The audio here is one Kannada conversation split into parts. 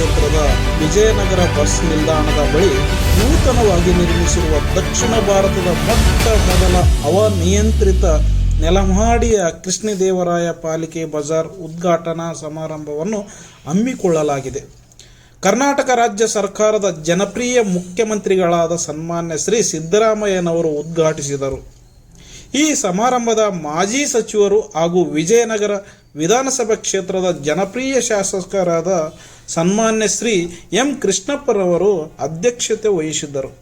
ಕ್ಷೇತ್ರದ ವಿಜಯನಗರ ಬಸ್ ನಿಲ್ದಾಣದ ಬಳಿ ನೂತನವಾಗಿ ನಿರ್ಮಿಸಿರುವ ದಕ್ಷಿಣ ಭಾರತದ ಮೊಟ್ಟ ಮೊದಲ ಅವನಿಯಂತ್ರಿತ ನೆಲಮಹಡಿಯ ಕೃಷ್ಣದೇವರಾಯ ಪಾಲಿಕೆ ಬಜಾರ್ ಉದ್ಘಾಟನಾ ಸಮಾರಂಭವನ್ನು ಹಮ್ಮಿಕೊಳ್ಳಲಾಗಿದೆ. ಕರ್ನಾಟಕ ರಾಜ್ಯ ಸರ್ಕಾರದ ಜನಪ್ರಿಯ ಮುಖ್ಯಮಂತ್ರಿಗಳಾದ ಸನ್ಮಾನ್ಯ ಶ್ರೀ ಸಿದ್ದರಾಮಯ್ಯನವರು ಉದ್ಘಾಟಿಸಿದರು. ಈ ಸಮಾರಂಭದ ಮಾಜಿ ಸಚಿವರು ಹಾಗೂ ವಿಜಯನಗರ ವಿಧಾನಸಭಾ ಕ್ಷೇತ್ರದ ಜನಪ್ರಿಯ ಶಾಸಕರಾದ ಸನ್ಮಾನ್ಯ ಶ್ರೀ ಎಂ ಕೃಷ್ಣಪ್ಪರವರು ಅಧ್ಯಕ್ಷತೆ ವಹಿಸಿದ್ದರು.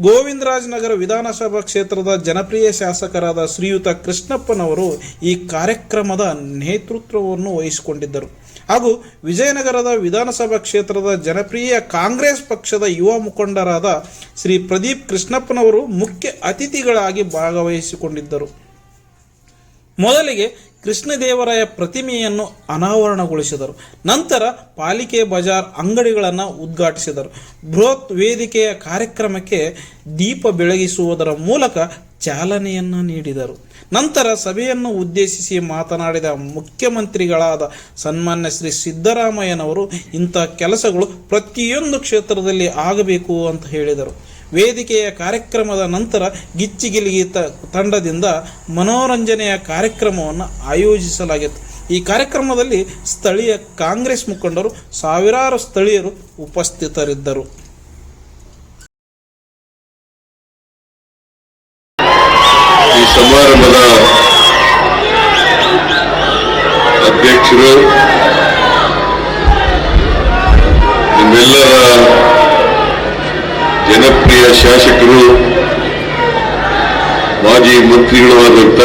ಗೋವಿಂದರಾಜನಗರ ವಿಧಾನಸಭಾ ಕ್ಷೇತ್ರದ ಜನಪ್ರಿಯ ಶಾಸಕರಾದ ಶ್ರೀಯುತ ಕೃಷ್ಣಪ್ಪನವರು ಈ ಕಾರ್ಯಕ್ರಮದ ನೇತೃತ್ವವನ್ನು ವಹಿಸಿಕೊಂಡಿದ್ದರು. ಹಾಗೂ ವಿಜಯನಗರದ ವಿಧಾನಸಭಾ ಕ್ಷೇತ್ರದ ಜನಪ್ರಿಯ ಕಾಂಗ್ರೆಸ್ ಪಕ್ಷದ ಯುವ ಮುಖಂಡರಾದ ಶ್ರೀ ಪ್ರದೀಪ್ ಕೃಷ್ಣಪ್ಪನವರು ಮುಖ್ಯ ಅತಿಥಿಗಳಾಗಿ ಭಾಗವಹಿಸಿಕೊಂಡಿದ್ದರು. ಮೊದಲಿಗೆ ಕೃಷ್ಣದೇವರಾಯ ಪ್ರತಿಮೆಯನ್ನು ಅನಾವರಣಗೊಳಿಸಿದರು. ನಂತರ ಪಾಲಿಕೆ ಬಜಾರ್ ಅಂಗಡಿಗಳನ್ನು ಉದ್ಘಾಟಿಸಿದರು. ಬೃಹತ್ ವೇದಿಕೆಯ ಕಾರ್ಯಕ್ರಮಕ್ಕೆ ದೀಪ ಬೆಳಗಿಸುವುದರ ಮೂಲಕ ಚಾಲನೆಯನ್ನು ನೀಡಿದರು. ನಂತರ ಸಭೆಯನ್ನು ಉದ್ದೇಶಿಸಿ ಮಾತನಾಡಿದ ಮುಖ್ಯಮಂತ್ರಿಗಳಾದ ಸನ್ಮಾನ್ಯ ಶ್ರೀ ಸಿದ್ದರಾಮಯ್ಯನವರು, ಇಂಥ ಕೆಲಸಗಳು ಪ್ರತಿಯೊಂದು ಕ್ಷೇತ್ರದಲ್ಲಿ ಆಗಬೇಕು ಅಂತ ಹೇಳಿದರು. ವೇದಿಕೆಯ ಕಾರ್ಯಕ್ರಮದ ನಂತರ ಗಿಚ್ಚಿಗಿಲಿಗಿ ತ- ತಂಡದಿಂದ ಮನೋರಂಜನೆಯ ಕಾರ್ಯಕ್ರಮವನ್ನು ಆಯೋಜಿಸಲಾಗಿತ್ತು. ಈ ಕಾರ್ಯಕ್ರಮದಲ್ಲಿ ಸ್ಥಳೀಯ ಕಾಂಗ್ರೆಸ್ ಮುಖಂಡರು ಸಾವಿರಾರು ಸ್ಥಳೀಯರು ಉಪಸ್ಥಿತರಿದ್ದರು. ಈ ಸಮಾರಂಭದ ಅಧ್ಯಕ್ಷರು ನಿಮ್ಮೆಲ್ಲರ ಜನಪ್ರಿಯ ಶಾಸಕರು, ಮಾಜಿ ಮಂತ್ರಿಗಳು ಆದಂತ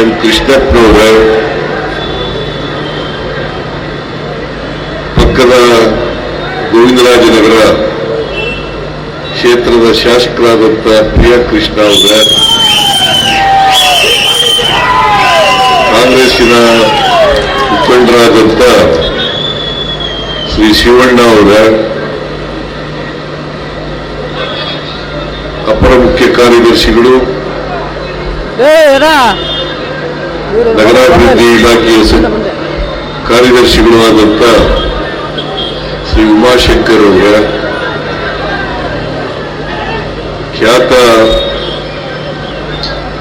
ಎಂ ಕೃಷ್ಣಪ್ಪನವರ ಪಕ್ಕದ ಗೋವಿಂದರಾಜನಗರ ಕ್ಷೇತ್ರದ ಶಾಸಕರಾದಂತ ಪ್ರಿಯ ಕೃಷ್ಣ ಅವರ, ಕಾಂಗ್ರೆಸ್ಸಿನ ಮುಖಂಡರಾದಂಥ ಶ್ರೀ ಶಿವಣ್ಣ ಅವರ ಅಪರ ಮುಖ್ಯ ಕಾರ್ಯದರ್ಶಿಗಳು ನಗರಾಭಿವೃದ್ಧಿ ಇಲಾಖೆಯ ಕಾರ್ಯದರ್ಶಿಗಳು ಆದಂತ ಶ್ರೀ ಉಮಾಶಂಕರ್ ಅವರ ಖ್ಯಾತ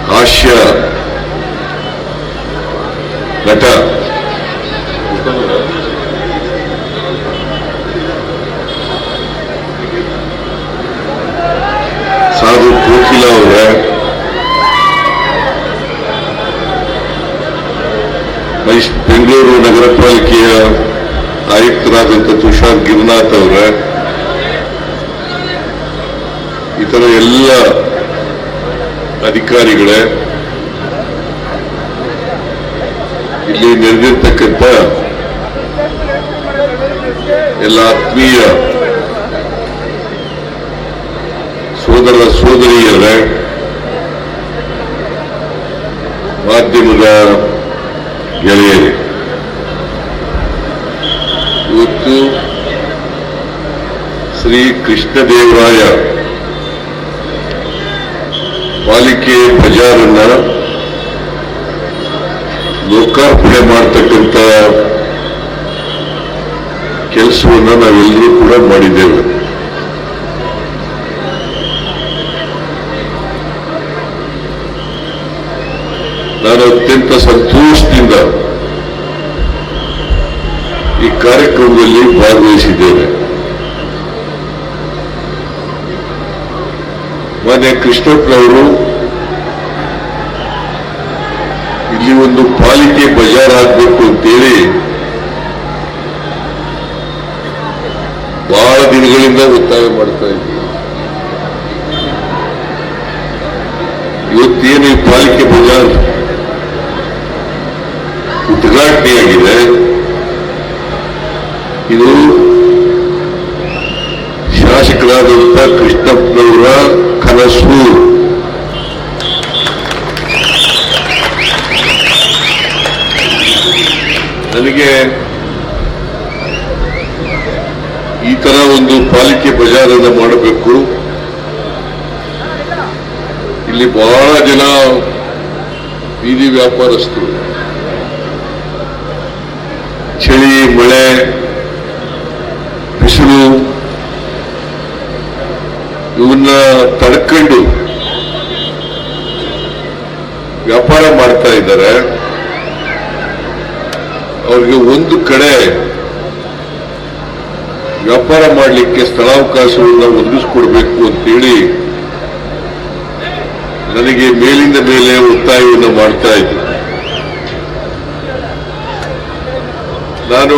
ಹಾಸ್ಯ ನಟ ಬೆಂಗಳೂರು ನಗರ ಪಾಲಿಕೆಯ ಆಯುಕ್ತರಾದಂಥ ತುಷಾರ್ ಗಿರ್ನಾಥ್ ಅವರ, ಇತರ ಎಲ್ಲ ಅಧಿಕಾರಿಗಳೇ, ಇಲ್ಲಿ ನೆರೆದಿರ್ತಕ್ಕಂಥ ಎಲ್ಲ ಆತ್ಮೀಯ ಸೋದರ ಸೋದರಿಯರೇ, ಮಾಧ್ಯಮದ ಗೆಳೆಯರೇ ಇವತ್ತು ಶ್ರೀ ಕೃಷ್ಣದೇವರಾಯ ಪಾಲಿಕೆ ಬಜಾರನ್ನ ಲೋಕಾರ್ಪಣೆ ಮಾಡತಕ್ಕಂಥ ಕೆಲಸವನ್ನ ನಾವೆಲ್ಲರೂ ಕೂಡ ಮಾಡಿದ್ದೇವೆ. ನಾನು ಅತ್ಯಂತ ಸಂತೋಷದಿಂದ ಈ ಕಾರ್ಯಕ್ರಮದಲ್ಲಿ ಭಾಗವಹಿಸಿದ್ದೇವೆ. ಮಾನ್ಯ ಕೃಷ್ಣಪ್ಪನವರು ಇಲ್ಲಿ ಒಂದು ಪಾಲಿಕೆ ಬಜಾರ್ ಆಗಬೇಕು ಅಂತೇಳಿ ಬಹಳ ದಿನಗಳಿಂದ ಒತ್ತಾಯ ಮಾಡ್ತಾ ಇದ್ದೀವಿ ಇವತ್ತೇನು ಈ ಪಾಲಿಕೆ ಬಜಾರ್ ಉದ್ಘಾಟನೆಯಾಗಿದೆ? ಇದು ಶಾಸಕರಾದಂಥ ಕೃಷ್ಣಪ್ಪನವರ ಕನಸು. ನನಗೆ ಈ ತರ ಒಂದು ಪಾಲಿಕೆ ಬಜಾರನ್ನು ಮಾಡಬೇಕು. ಇಲ್ಲಿ ಬಹಳ ಜನ ಬೀದಿ ವ್ಯಾಪಾರಸ್ಥರು. ಚಳಿ, ಮಳೆ ಬಿಸಿಲು ಇವನ್ನ ತಡ್ಕೊಂಡು ವ್ಯಾಪಾರ ಮಾಡ್ತಾ ಇದ್ದಾರೆ, ಅವರಿಗೆ ಒಂದು ಕಡೆ ವ್ಯಾಪಾರ ಮಾಡಲಿಕ್ಕೆ ಸ್ಥಳಾವಕಾಶವನ್ನು ಒದಗಿಸ್ಕೊಡ್ಬೇಕು ಅಂತೇಳಿ ನನಗೆ ಮೇಲಿಂದ ಮೇಲೆ ಒತ್ತಾಯವನ್ನು ಮಾಡ್ತಾ ಇದ್ದೆ ನಾನು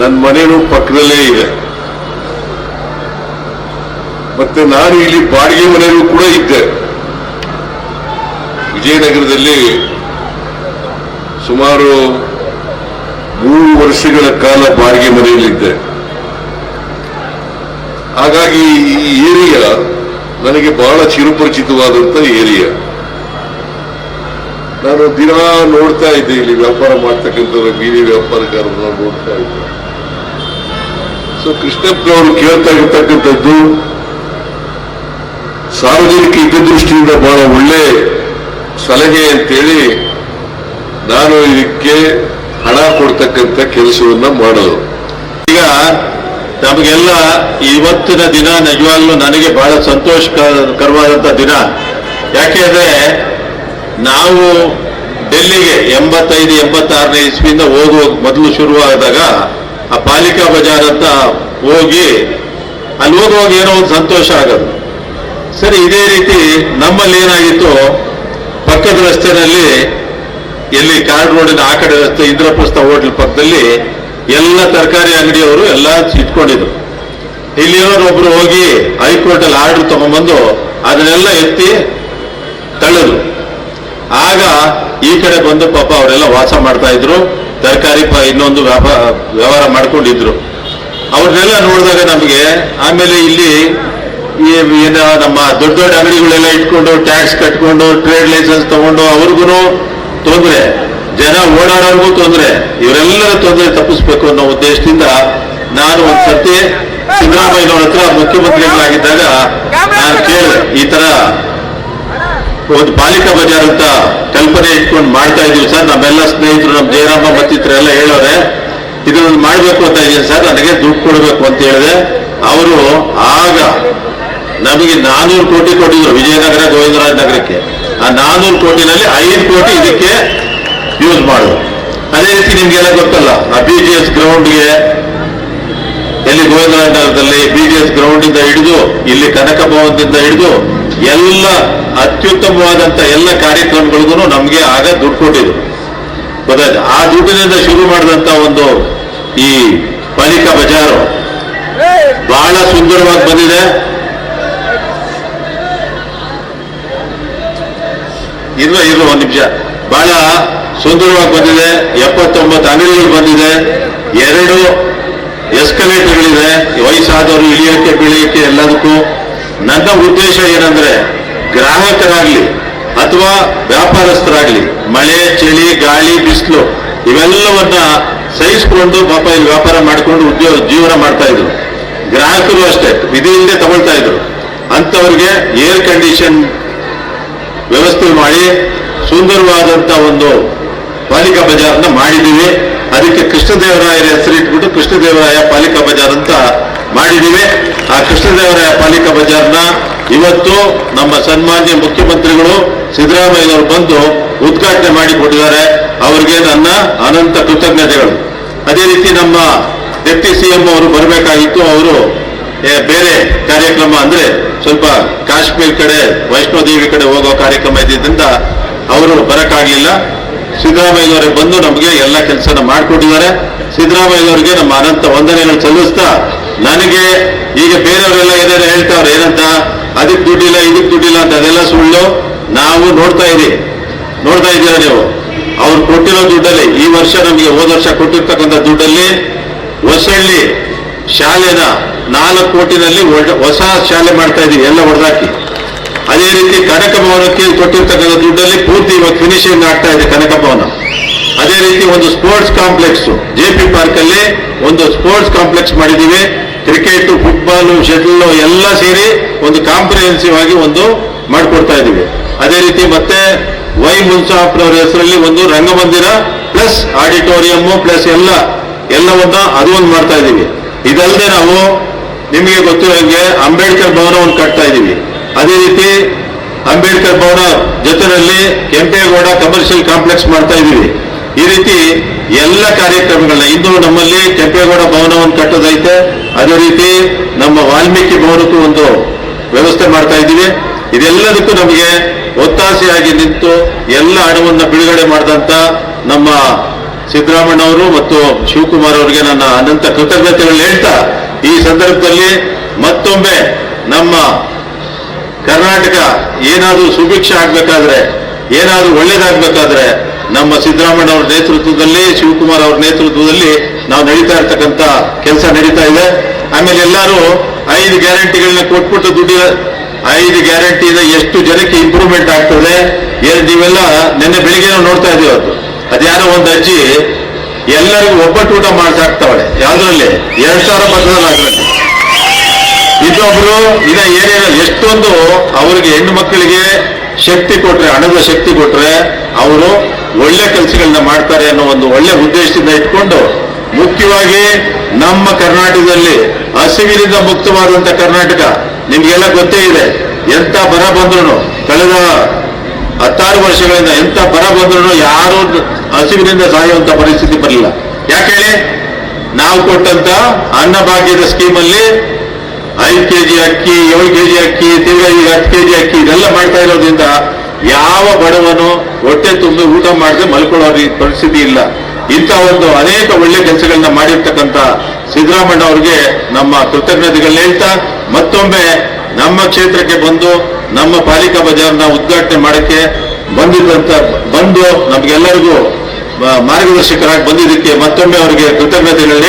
ನನ್ನ ಮನೇನು ಪಕ್ಕದಲ್ಲೇ ಇದೆ. ಮತ್ತೆ ನಾನು ಇಲ್ಲಿ ಬಾಡಿಗೆ ಮನೆಯಲ್ಲೂ ಕೂಡ ಇದ್ದೆ. ವಿಜಯನಗರದಲ್ಲಿ ಸುಮಾರು ಮೂರು ವರ್ಷಗಳ ಕಾಲ ಬಾಡಿಗೆ ಮನೆಯಲ್ಲಿದ್ದೆ. ಹಾಗಾಗಿ ಈ ಏರಿಯಾ ನನಗೆ ಬಹಳ ಚಿರುಪರಿಚಿತವಾದಂತ ಏರಿಯಾ. ನಾನು ದಿನ ನೋಡ್ತಾ ಇದ್ದೆ ಇಲ್ಲಿ ವ್ಯಾಪಾರ ಮಾಡ್ತಕ್ಕಂಥ ಬೀದಿ ವ್ಯಾಪಾರಗಾರರನ್ನ ನೋಡ್ತಾ ಇದ್ದೆ. ಸೊ ಕೃಷ್ಣಪ್ಪನವರು ಕೇಳ್ತಾ ಇರ್ತಕ್ಕಂಥದ್ದು, ಸಾರ್ವಜನಿಕ ಹಿತದೃಷ್ಟಿಯಿಂದ ಬಹಳ ಒಳ್ಳೆ ಸಲಹೆ ಅಂತೇಳಿ ನಾನು ಇದಕ್ಕೆ ಹಣ ಕೊಡ್ತಕ್ಕಂಥ ಕೆಲಸವನ್ನ ಮಾಡೋದು. ಈಗ ನಮಗೆಲ್ಲ ಇವತ್ತಿನ ದಿನ ನಿಜವಾಗ್ಲೂ ನನಗೆ ಬಹಳ ಸಂತೋಷಕರವಾದಂತ ದಿನ. ಯಾಕೆಂದ್ರೆ ನಾವು ಡೆಲ್ಲಿಗೆ ಎಂಬತ್ತೈದು, ಎಂಬತ್ತಾರನೇ ಇಸ್ವಿಯಿಂದ ಹೋಗುವ ಮೊದಲು ಶುರುವಾದಾಗ ಆ ಪಾಲಿಕಾ ಬಜಾರ್ ಅಂತ ಹೋಗಿ ಅಲ್ಲಿ ಹೋಗುವಾಗ ಏನೋ ಒಂದು ಸಂತೋಷ ಆಗೋದು. ಸರಿ, ಇದೇ ರೀತಿ ನಮ್ಮಲ್ಲಿ ಏನಾಗಿತ್ತು? ಪಕ್ಕದ ರಸ್ತೆಯಲ್ಲಿ ಎಲ್ಲಿ ಕಾರ್ಡ್ ರೋಡಿನ ಆ ಕಡೆ ರಸ್ತೆ ಇಂದ್ರಪ್ರಸ್ಥ ಹೋಟೆಲ್ ಪಕ್ಕದಲ್ಲಿ ಎಲ್ಲ ತರಕಾರಿ ಅಂಗಡಿಯವರು ಎಲ್ಲ ಇಟ್ಕೊಂಡಿದ್ರು. ಇಲ್ಲಿರೋರು ಒಬ್ರು ಹೋಗಿ ಹೈಕೋರ್ಟ್ ಅಲ್ಲಿ ಆರ್ಡರ್ ತಗೊಂಡ್ಬಂದು ಅದನ್ನೆಲ್ಲ ಎತ್ತಿ ತಳ್ಳಿದ್ರು. ಆಗ ಈ ಕಡೆ ಬಂದು ಪಾಪ ಅವರೆಲ್ಲ ವಾಸ ಮಾಡ್ತಾ ಇದ್ರು. ತರಕಾರಿ ಪ ಇನ್ನೊಂದು ವ್ಯಾಪಾರ ವ್ಯವಹಾರ ಮಾಡ್ಕೊಂಡಿದ್ರು. ಅವ್ರನ್ನೆಲ್ಲ ನೋಡಿದಾಗ ನಮಗೆ ಆಮೇಲೆ ಇಲ್ಲಿ ಏನ ನಮ್ಮ ದೊಡ್ಡ ದೊಡ್ಡ ಅಂಗಡಿಗಳೆಲ್ಲ ಇಟ್ಕೊಂಡು ಟ್ಯಾಕ್ಸ್ ಕಟ್ಕೊಂಡು ಟ್ರೇಡ್ ಲೈಸೆನ್ಸ್ ತಗೊಂಡು ಅವ್ರಿಗೂ ತೊಂದರೆ. ಜನ ಓಡಾಡೋರ್ಗೂ ತೊಂದರೆ. ಇವರೆಲ್ಲರ ತೊಂದರೆ ತಪ್ಪಿಸ್ಬೇಕು ಅನ್ನೋ ಉದ್ದೇಶದಿಂದ ನಾನು ಒಂದ್ ಸರ್ತಿ ಸಿದ್ದರಾಮಯ್ಯನವ್ರ ಹತ್ರ ಮುಖ್ಯಮಂತ್ರಿಗಳಾಗಿದ್ದಾಗ ನಾನು ಕೇಳಿದೆ ಈ ತರ ಒಂದು ಪಾಲಿಕಾ ಬಜಾರ್ ಅಂತ ಕಲ್ಪನೆ ಇಟ್ಕೊಂಡು ಮಾಡ್ತಾ ಇದೀವಿ ಸರ್. ನಮ್ಮೆಲ್ಲ ಸ್ನೇಹಿತರು, ನಮ್ಮ ಜಯರಾಮ ಮತ್ತಿತರೆಲ್ಲ ಹೇಳೋರೆ ಒಂದು ಮಾಡಬೇಕು ಅಂತ ಇದ್ದೀನಿ ಸರ್. ನನಗೆ ದುಡ್ಡು ಕೊಡಬೇಕು ಅಂತ ಹೇಳಿದೆ. ಅವರು ಆಗ ನಮಗೆ ನಾನೂರು ಕೋಟಿ ಕೊಟ್ಟಿದ್ರು ವಿಜಯನಗರ, ಗೋವಿಂದರಾಜ ನಗರಕ್ಕೆ. ಆ ನಾನೂರು ಕೋಟಿನಲ್ಲಿ ಐದು ಕೋಟಿ ಇದಕ್ಕೆ ಯೂಸ್ ಮಾಡೋದು ಅದೇ ರೀತಿ ನಿಮ್ಗೆಲ್ಲ ಗೊತ್ತಲ್ಲ, ಆ ಬಿ ಜಿ ಎಸ್ ಗ್ರೌಂಡ್ಗೆ ಎಲ್ಲಿ ಗೋವಿಂದರಾಜ ನಗರದಲ್ಲಿ ಬಿ ಜಿ ಎಸ್ ಗ್ರೌಂಡ್ ಇಂದ ಹಿಡಿದು, ಇಲ್ಲಿ ಕನಕ ಭವನದಿಂದ ಹಿಡಿದು ಎಲ್ಲ ಅತ್ಯುತ್ತಮವಾದಂತ ಎಲ್ಲ ಕಾರ್ಯಕ್ರಮಗಳಿಗೂ ನಮ್ಗೆ ಆಗ ದುಡ್ಡು ಕೊಟ್ಟಿದ್ರು. ಗೊತ್ತಾಯ್ತು? ಆ ದುಡ್ಡಿನಿಂದ ಶುರು ಮಾಡಿದಂತ ಒಂದು ಈ ಪಾಲಿಕಾ ಬಜಾರು ಬಹಳ ಸುಂದರವಾಗಿ ಬಂದಿದೆ. ಇರುವ ಇರುವ ಒಂದು ನಿಮಿಷ. ಬಹಳ ಸುಂದರವಾಗಿ ಬಂದಿದೆ. ಎಪ್ಪತ್ತೊಂಬತ್ತು ಅಂಗಡಿಗಳು ಬಂದಿದೆ. ಎರಡು ಎಸ್ಕಲೇಟರ್ಗಳಿದೆ ವಯಸ್ಸಾದವರು ಇಳಿಯೋಕೆ ಬೀಳಿಯಕ್ಕೆ ಎಲ್ಲದಕ್ಕೂ ನನ್ನ ಉದ್ದೇಶ ಏನಂದ್ರೆ ಗ್ರಾಹಕರಾಗ್ಲಿ ಅಥವಾ ವ್ಯಾಪಾರಸ್ಥರಾಗ್ಲಿ, ಮಳೆ, ಚಳಿ, ಗಾಳಿ, ಬಿಸಿಲು, ಇವೆಲ್ಲವನ್ನ ಸಹಿಸಿಕೊಂಡು ಪಾಪ ಇಲ್ಲಿ ವ್ಯಾಪಾರ ಮಾಡಿಕೊಂಡು ಉದ್ಯೋಗ ಜೀವನ ಮಾಡ್ತಾ ಇದ್ರು. ಗ್ರಾಹಕರು ಅಷ್ಟೇ ವಿಧಿಯಿಂದೇ ತಗೊಳ್ತಾ ಇದ್ರು. ಅಂಥವ್ರಿಗೆ ಏರ್ ಕಂಡೀಷನ್ ವ್ಯವಸ್ಥೆ ಮಾಡಿ ಸುಂದರವಾದಂತ ಒಂದು ಪಾಲಿಕಾ ಬಜಾರ್ನ ಮಾಡಿದ್ದೀವಿ ಅದಕ್ಕೆ ಕೃಷ್ಣದೇವರಾಯರ ಹೆಸರಿಟ್ಬಿಟ್ಟು ಕೃಷ್ಣದೇವರಾಯ ಪಾಲಿಕಾ ಬಜಾರ್ ಅಂತ ಮಾಡಿದೀವಿ. ಆ ಕೃಷ್ಣದೇವರಾಯ ಪಾಲಿಕಾ ಬಜಾರ್ನ ಇವತ್ತು ನಮ್ಮ ಸನ್ಮಾನ್ಯ ಮುಖ್ಯಮಂತ್ರಿಗಳು ಸಿದ್ದರಾಮಯ್ಯನವರು ಬಂದು ಉದ್ಘಾಟನೆ ಮಾಡಿಕೊಟ್ಟಿದ್ದಾರೆ. ಅವರಿಗೆ ನನ್ನ ಅನಂತ ಕೃತಜ್ಞತೆಗಳು. ಅದೇ ರೀತಿ ನಮ್ಮ ಡೆಪ್ಟಿ ಸಿಎಂ ಅವರು ಬರಬೇಕಾಗಿತ್ತು. ಅವರು ಬೇರೆ ಕಾರ್ಯಕ್ರಮ ಅಂದ್ರೆ ಸ್ವಲ್ಪ ಕಾಶ್ಮೀರ್ ಕಡೆ, ವೈಷ್ಣೋದೇವಿ ಕಡೆ ಹೋಗೋ ಕಾರ್ಯಕ್ರಮ ಇದ್ದಿದ್ದರಿಂದ ಅವರು ಬರಕ್ಕಾಗ್ಲಿಲ್ಲ. ಸಿದ್ದರಾಮಯ್ಯನವರಿಗೆ ಬಂದು ನಮಗೆ ಎಲ್ಲ ಕೆಲಸನ ಮಾಡಿಕೊಟ್ಟಿದ್ದಾರೆ. ಸಿದ್ದರಾಮಯ್ಯವರಿಗೆ ನಮ್ಮ ಅನಂತ ವಂದನೆಗಳು ಸಲ್ಲಿಸ್ತಾ, ನನಗೆ ಈಗ ಬೇರೆಯವರೆಲ್ಲ ಏನೇನು ಹೇಳ್ತಾವ್ರೆ ಏನಂತ? ಅದಕ್ಕೆ ದುಡ್ಡಿಲ್ಲ ಇದಕ್ಕೆ ದುಡ್ಡಿಲ್ಲ ಅಂತ ಅದೆಲ್ಲ ಸುಳ್ಳು. ನಾವು ನೋಡ್ತಾ ಇದ್ದೀವಿ. ನೋಡ್ತಾ ಇದ್ದೀರಾ ನೀವು? ಅವ್ರು ಕೊಟ್ಟಿರೋ ದುಡ್ಡಲ್ಲಿ, ಈ ವರ್ಷ ನಮಗೆ ಹೋದ ವರ್ಷ ಕೊಟ್ಟಿರ್ತಕ್ಕಂಥ ದುಡ್ಡಲ್ಲಿ, ಹೊಸಳ್ಳಿ ಶಾಲೆನ ನಾಲ್ಕು ಕೋಟಿನಲ್ಲಿ ಹೊಸ ಶಾಲೆ ಮಾಡ್ತಾ ಇದೀವಿ ಎಲ್ಲ ಹೊಡೆದಾಕಿ ಅದೇ ರೀತಿ ಕನಕ ಭವನಕ್ಕೆ ಕೊಟ್ಟಿರ್ತಕ್ಕಂಥ ದುಡ್ಡಲ್ಲಿ ಪೂರ್ತಿ ಇವಾಗ ಫಿನಿಶಿಂಗ್ ಆಗ್ತಾ ಇದೆ ಕನಕ ಭವನ. ಅದೇ ರೀತಿ ಒಂದು sports complex J P park ಅಲ್ಲಿ ಒಂದು ಸ್ಪೋರ್ಟ್ಸ್ ಕಾಂಪ್ಲೆಕ್ಸ್ ಮಾಡಿದ್ದೀವಿ. ಕ್ರಿಕೆಟ್ ಫುಟ್ಬಾಲ್ ಶಟಲ್ ಎಲ್ಲ ಸೇರಿ ಒಂದು ಕಾಂಪ್ರಿಹೆನ್ಸಿವ್ ಆಗಿ ಒಂದು ಮಾಡಿಕೊಡ್ತಾ ಇದ್ದೀವಿ. ಅದೇ ರೀತಿ ಮತ್ತೆ ವೈ ಮುನ್ಸಾಫ್ರವರ ಹೆಸರಲ್ಲಿ ಒಂದು ರಂಗಮಂದಿರ ಪ್ಲಸ್ ಆಡಿಟೋರಿಯಂ ಪ್ಲಸ್ ಎಲ್ಲ, ಎಲ್ಲವನ್ನ ಅದು ಒಂದು ಮಾಡ್ತಾ ಇದ್ದೀವಿ. ಇದಲ್ಲದೆ ನಾವು ನಿಮಗೆ ಗೊತ್ತಿರೋ ಹಾಗೆ ಅಂಬೇಡ್ಕರ್ ಭವನ ಒಂದು ಕಟ್ತಾ ಇದೀವಿ ಅದೇ ರೀತಿ ಅಂಬೇಡ್ಕರ್ ಭವನ ಜೊತೆಯಲ್ಲಿ ಕೆಂಪೇಗೌಡ ಕಮರ್ಷಿಯಲ್ ಕಾಂಪ್ಲೆಕ್ಸ್ ಮಾಡ್ತಾ ಇದ್ದೀವಿ. ಈ ರೀತಿ ಎಲ್ಲ ಕಾರ್ಯಕ್ರಮಗಳನ್ನ, ಇಂದು ನಮ್ಮಲ್ಲಿ ಕೆಂಪೇಗೌಡ ಭವನವನ್ನು ಕಟ್ಟೋದೈತೆ. ಅದೇ ರೀತಿ ನಮ್ಮ ವಾಲ್ಮೀಕಿ ಭವನಕ್ಕೂ ಒಂದು ವ್ಯವಸ್ಥೆ ಮಾಡ್ತಾ ಇದ್ದೀವಿ. ಇದೆಲ್ಲದಕ್ಕೂ ನಮಗೆ ಒತ್ತಾಸೆಯಾಗಿ ನಿಂತು ಎಲ್ಲ ಹಣವನ್ನು ಬಿಡುಗಡೆ ಮಾಡಿದಂತ ನಮ್ಮ ಸಿದ್ದರಾಮಣ್ಣವರು ಮತ್ತು ಶಿವಕುಮಾರ್ ಅವರಿಗೆ ನನ್ನ ಅನಂತ ಕೃತಜ್ಞತೆಗಳು ಹೇಳ್ತಾ, ಈ ಸಂದರ್ಭದಲ್ಲಿ ಮತ್ತೊಮ್ಮೆ ನಮ್ಮ ಕರ್ನಾಟಕ ಏನಾದರೂ ಸುಭಿಕ್ಷ ಆಗ್ಬೇಕಾದ್ರೆ, ಏನಾದರೂ ಒಳ್ಳೇದಾಗಬೇಕಾದ್ರೆ, ನಮ್ಮ ಸಿದ್ದರಾಮಯ್ಯ ಅವರ ನೇತೃತ್ವದಲ್ಲಿ, ಶಿವಕುಮಾರ್ ಅವರ ನೇತೃತ್ವದಲ್ಲಿ ನಾವು ನಡೀತಾ ಇರ್ತಕ್ಕಂಥ ಕೆಲಸ ನಡೀತಾ ಇದೆ. ಆಮೇಲೆ ಎಲ್ಲರೂ ಐದು ಗ್ಯಾರಂಟಿಗಳನ್ನ ಕೊಟ್ಬಿಟ್ಟು ದುಡ್ಡು, ಐದು ಗ್ಯಾರಂಟಿಯಿಂದ ಎಷ್ಟು ಜನಕ್ಕೆ ಇಂಪ್ರೂವ್ಮೆಂಟ್ ಆಗ್ತದೆ ನೀವೆಲ್ಲ ನಿನ್ನೆ ಬೆಳಿಗ್ಗೆ ನಾವು ನೋಡ್ತಾ ಇದೀವಿ ಅದು ಅದ್ಯಾರೋ ಒಂದು ಅಜ್ಜಿ ಎಲ್ಲರಿಗೂ ಒಬ್ಬಟ್ಟು ಊಟ ಮಾಡ್ಸಾಕ್ತಾವಳೆ ಯಾವ್ದ್ರಲ್ಲಿ? ಎರಡ್ ಸಾವಿರ ಅದ್ರಲ್ಲಿ. ಇನ್ನೊಬ್ರು ಇನ್ನ ಏನೇನ ಎಷ್ಟೊಂದು ಅವರಿಗೆ ಹೆಣ್ಣು ಮಕ್ಕಳಿಗೆ ಶಕ್ತಿ ಕೊಟ್ರೆ, ಹಣದ ಶಕ್ತಿ ಕೊಟ್ರೆ ಅವರು ಒಳ್ಳೆ ಕೆಲಸಗಳನ್ನ ಮಾಡ್ತಾರೆ ಅನ್ನೋ ಒಂದು ಒಳ್ಳೆ ಉದ್ದೇಶದಿಂದ ಇಟ್ಕೊಂಡು ಮುಖ್ಯವಾಗಿ ನಮ್ಮ ಕರ್ನಾಟಕದಲ್ಲಿ ಹಸಿವಿನಿಂದ ಮುಕ್ತವಾದಂತ ಕರ್ನಾಟಕ ನಿಮ್ಗೆಲ್ಲ ಗೊತ್ತೇ ಇದೆ. ಎಂತ ಬರ ಬಂದ್ರು ಕಳೆದ ಹತ್ತಾರು ವರ್ಷಗಳಿಂದ ಎಂತ ಬರ ಬಂದ್ರು ಯಾರು ಹಸಿವಿನಿಂದ ಸಾಯುವಂತ ಪರಿಸ್ಥಿತಿ ಬರಲಿಲ್ಲ. ಯಾಕೆ ನಾವು ಕೊಟ್ಟಂತ ಅನ್ನಭಾಗ್ಯದ ಸ್ಕೀಮಲ್ಲಿ ಐದು ಕೆಜಿ ಅಕ್ಕಿ, ಏಳು ಕೆಜಿ ಅಕ್ಕಿ ತಿರ್ಗಾ ಈಗ ಹತ್ತು ಕೆಜಿ ಅಕ್ಕಿ, ಇದೆಲ್ಲ ಮಾಡ್ತಾ ಇರೋದ್ರಿಂದ ಯಾವ ಬಡವನು ಹೊಟ್ಟೆ ತುಂಬಿ ಊಟ ಮಾಡದೆ ಮಲ್ಕೊಳ್ಳೋ ಪರಿಸ್ಥಿತಿ ಇಲ್ಲ. ಇಂಥ ಒಂದು ಅನೇಕ ಒಳ್ಳೆ ಕೆಲಸಗಳನ್ನ ಮಾಡಿರ್ತಕ್ಕಂಥ ಸಿದ್ದರಾಮಣ್ಣ ಅವರಿಗೆ ನಮ್ಮ ಕೃತಜ್ಞತೆಗಳನ್ನ ಹೇಳ್ತಾ, ಮತ್ತೊಮ್ಮೆ ನಮ್ಮ ಕ್ಷೇತ್ರಕ್ಕೆ ಬಂದು ನಮ್ಮ ಪಾಲಿಕಾ ಬಜಾರ್ನ ಉದ್ಘಾಟನೆ ಮಾಡಕ್ಕೆ ಬಂದಿದ್ದಂತ ಬಂದು ನಮಗೆಲ್ಲರಿಗೂ ಮಾರ್ಗದರ್ಶಕರಾಗಿ ಬಂದಿದ್ದಕ್ಕೆ ಮತ್ತೊಮ್ಮೆ ಅವರಿಗೆ ಕೃತಜ್ಞತೆಗಳನ್ನ